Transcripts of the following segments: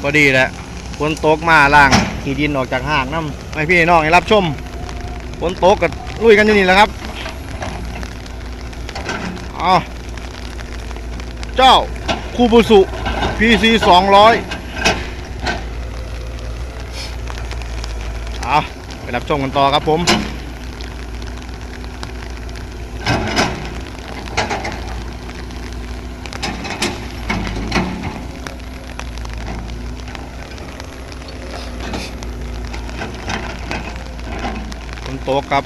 พอดีแหละฝนตกมาล่างขี่ดินออกจากห้างน้ำให้พี่น้องให้รับชมฝนตกกับลุยกันอยู่นี่แหละครับเอาเจ้าคูบุสุ PC 200เอาไปรับชมกันต่อครับผม ตกครับ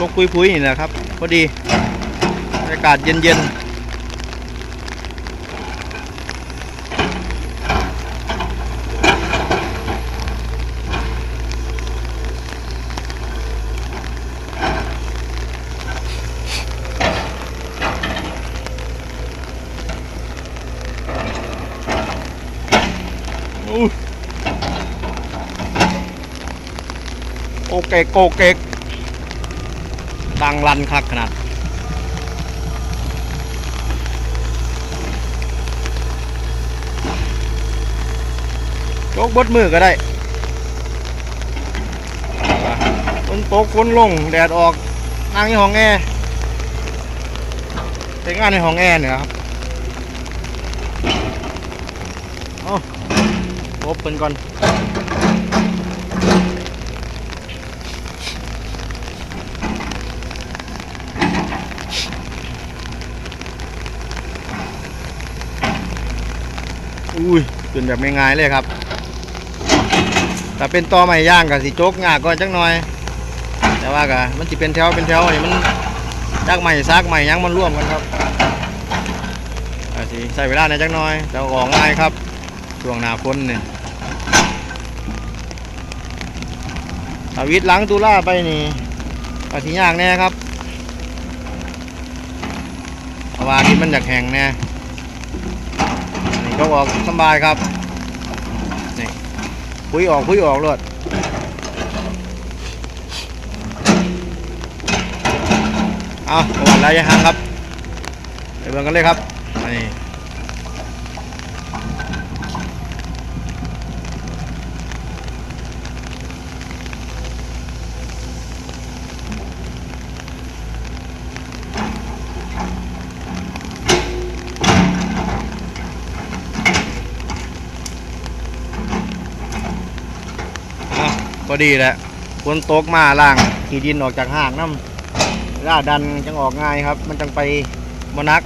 ตกพุยๆนี่แหละครับ พอดี อากาศเย็นๆอู้ โอเคโกเกกดังรันคักขนาดโจกบดมือก็ได้ฝนตกฝนลง แดดออกนั่งในห้องแอร์ใช้งานในห้องแอร์เนี่ยครับเอาลบเป็นก่อน อุ้ยขึ้นแบบง่ายๆเลยครับแต่เป็นตอใหม่ย่างกับสิโจกงาก่อนจักหน่อย แต่ว่าก็มันสิเป็นแถวเป็นแถวนี่มันจากใหม่ซากใหม่ยังมันร่วมกันครับอาสิใส่เวลาในอยจักหน่อยแต่ออกง่ายครับช่วงหน้าฝนนี่ถ้าวิทย์หลังตุลาไปนี่ก็สิยากแน่ครับเพราะว่าที่มันอยากแห้งแน่้องออกสบายครับนี่คุยออกคุยออกเลยเอาประวานไระยะห่างครับไปเบิ่งกันเลยครับนี่ ก็ดีแหละฝนตกมาล่างขี่ดินออกจากห้างน้ำล่าดันจังออกง่ายครับ มันจังไปมนัก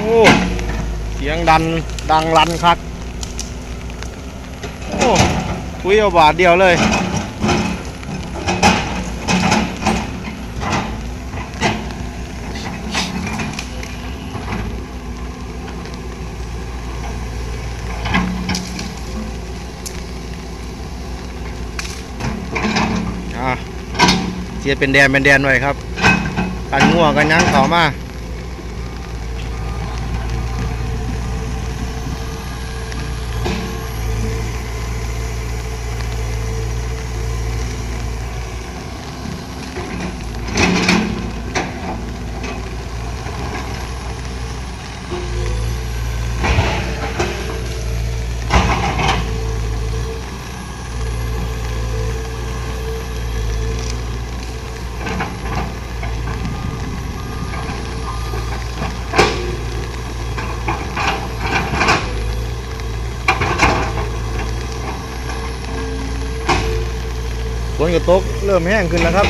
โอ้เสียงดันดังรันคัก โอ้คุยเอาบาทเดียวเลยอะเสียเป็นแดนเป็นแดนไว้ครับ กันงัวกันยั้งเขามา ฝนกระตกเริ่มแห้งขึ้นแล้วครับ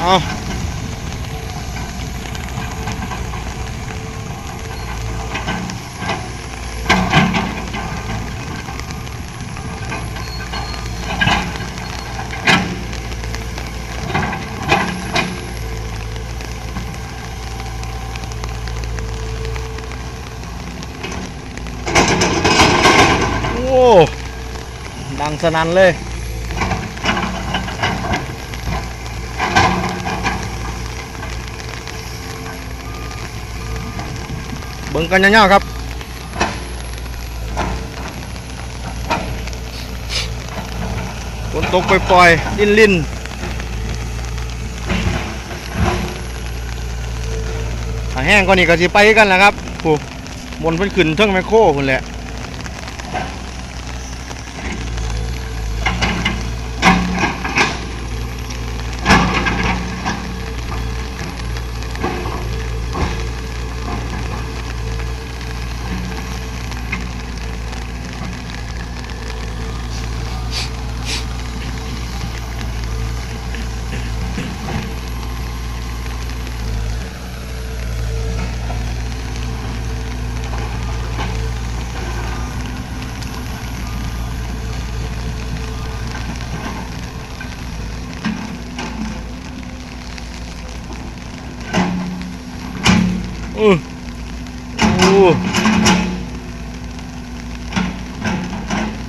เอ สนั่นเลย เบิ่งกันยาวๆครับฝนตกปล่อยๆลินลินถ้าแห้งก็นี่ก็สิไปกันแหละครับผู้บนเพิ่นขึ้นเทิงแมโครพุ่นแหละ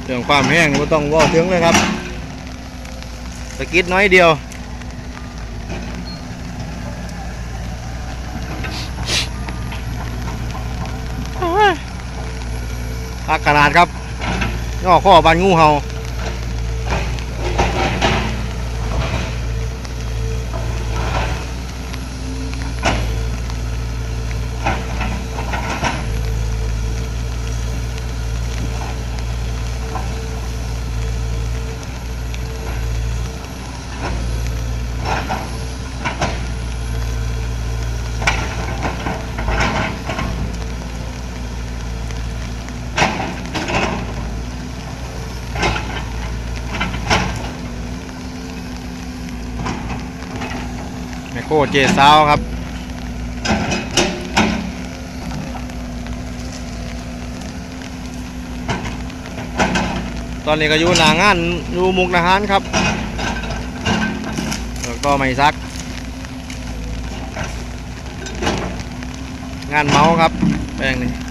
เรื่องความแห้งก็ต้องว่าถึงเลยครับตะกิดน้อยเดียวพักขนาดครับย่อข้อบานงูเห่า โครเจสาวครับ ตอนนี้ก็อยู่หนางานอยู่มุกนาหารครับ แล้วก็ไม่ซัก งานเมาส์ครับแปลงนี้